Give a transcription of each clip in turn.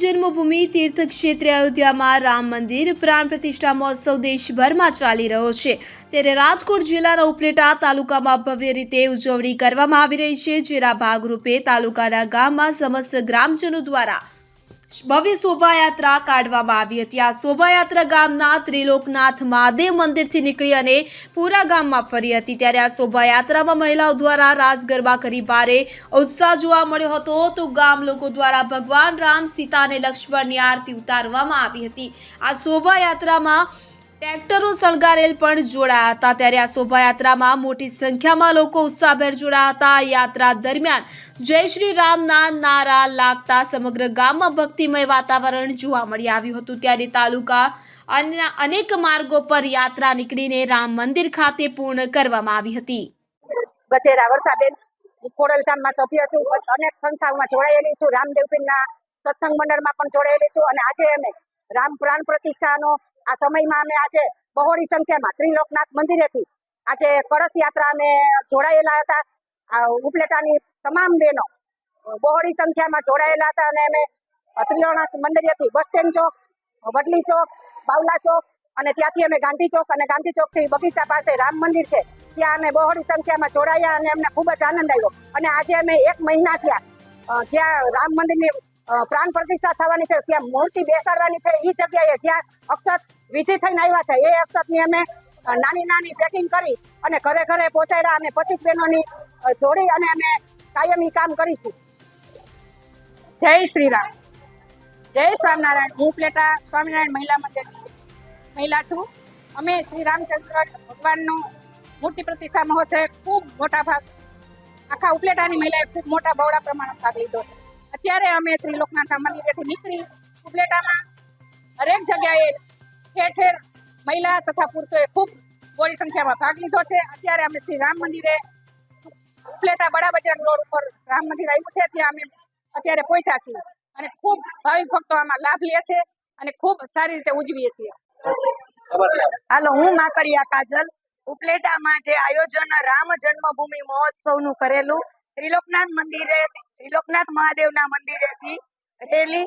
જન્મભૂમિ તીર્થ ક્ષેત્રે અયોધ્યામાં રામ મંદિર, પ્રાણ પ્રતિષ્ઠા મહોત્સવ દેશભરમાં ચાલી રહ્યો છે. ત્યારે રાજકોટ જિલ્લાના ઉપલેટા તાલુકામાં ભવ્ય રીતે ઉજવણી કરવામાં આવી રહી છે, જેના ભાગરૂપે તાલુકાના ગામમાં સમસ્ત ગ્રામજનો દ્વારા ભવ્ય શોભાયાત્રા કાઢવામાં આવી હતી. આ શોભાયાત્રા ગામના ત્રિલોકનાથ મહાદેવ મંદિરથી નીકળી અને પૂરા ગામમાં ફરી હતી. ત્યારે આ શોભાયાત્રામાં મહિલાઓ દ્વારા રાસ ગરબા કરી ભારે ઉત્સાહ જોવા મળ્યો હતો. તો ગામ લોકો દ્વારા ભગવાન રામ, સીતા અને લક્ષ્મણની આરતી ઉતારવામાં આવી હતી. આ શોભાયાત્રામાં ટ્રેક્ટરો સળગારેલ પણ જોડાયા હતા. ત્યારે આ શોભાયાત્રામાં મોટી સંખ્યામાં લોકો ઉત્સાહભેર જોડાયા હતા. યાત્રા દરમિયાન જય શ્રી રામના નારા લાગતા સમગ્ર ગામમાં ભક્તિમય વાતાવરણ જોવા મળી આવ્યું હતું. ત્યારે તાલુકા અનેક માર્ગો પર યાત્રા નીકળીને રામ મંદિર ખાતે પૂર્ણ કરવામાં આવી હતી. છું. અનેક સંસ્થાઓમાં જોડાયેલી છું. રામદેવપીના સત્સંગ મંડળમાં પણ જોડાયેલી છું. અને આજે અમે રામ પ્રાણ પ્રતિષ્ઠાનો આ સમયમાં અમે આજે બહોળી સંખ્યામાં ત્રિલોકનાથ મંદિરેથી આજે કળશ યાત્રા અમે જોડાયેલા હતા. આ ઉપલેટાની તમામ બહેનો બહોળી સંખ્યામાં જોડાયેલા હતા અને અમે ત્રિલોકનાથ મંદિરેથી બસ સ્ટેન્ડ ચોક, વડલી ચોક, બાવલા ચોક અને ત્યાંથી અમે ગાંધી ચોક અને ગાંધી ચોકથી બગીચા પાસે રામ મંદિર છે. ત્યાં અમે બહોળી સંખ્યામાં જોડાયા અને અમને ખૂબ જ આનંદ આવ્યો. અને આજે અમે એક મહિના થયા જ્યાં રામ મંદિરની પ્રાણ પ્રતિષ્ઠા થવાની છે. ત્યાં મૂર્તિ બેસાડવાની છે. એ જગ્યાએ જ્યાં અક્ષત વિધિ થઈને આવ્યા છે, એ અક્ષતની અમે નાની નાની પેકિંગ કરી અને ઘરે ઘરે પહોંચાડ્યા અને પચીસ બહેનોની જોડી અને અમે કાયમી કામ કરીશું. જય શ્રી રામ જય સ્વામિનારાયણ. હું પ્લેટા સ્વામિનારાયણ મહિલા મંદિરની મહિલા છું. અમે શ્રી રામચંદ્ર ભગવાનનો મૂર્તિ પ્રતિષ્ઠા મહોત્સવ ખૂબ મોટા ભાગ, આખા ઉપલેટાની મહિલાએ ખૂબ મોટા બહોળા પ્રમાણમાં ભાગ લીધો છે. અત્યારે અમે શ્રી મંદિરેથી નીકળી કુબલેટામાં હરેક જગ્યાએ ઠેર ઠેર મહિલા તથા પુરુષોએ ખૂબ મોટી સંખ્યામાં ભાગ લીધો છે. અત્યારે અમે શ્રી રામ મંદિરે ઉપલેટા બડા બજાર રોડ ઉપર રામ મંદિર આવ્યું છે. ત્યાં અમે અત્યારે પહોંચ્યા છીએ અને ખૂબ ભાવિક ભક્તો આમાં લાભ લે છે અને ખૂબ સારી રીતે ઉજવીએ છીએ. હાલો, હું માકડિયા કાજલ, ઉપલેટામાં જે આયોજન રામ જન્મભૂમિ મહોત્સવનું કરેલું, ત્રિલોકનાથ મંદિરે ત્રિલોકનાથ મહાદેવના મંદિરેથી રેલી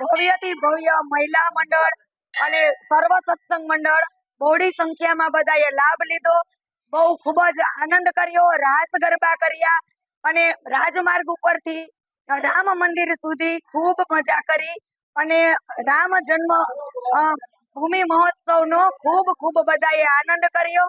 ભવ્યથી ભવ્ય મહિલા મંડળ અને સર્વ સત્સંગ મંડળ બહોળી સંખ્યામાં બધાએ લાભ લીધો. બહુ ખૂબ જ આનંદ કર્યો, રાસ ગરબા કર્યા અને રાજમાર્ગ ઉપરથી રામ મંદિર સુધી ખૂબ મજા કરી અને રામ જન્મ ભૂમિ મહોત્સવનો ખૂબ ખૂબ બધાએ આનંદ કર્યો.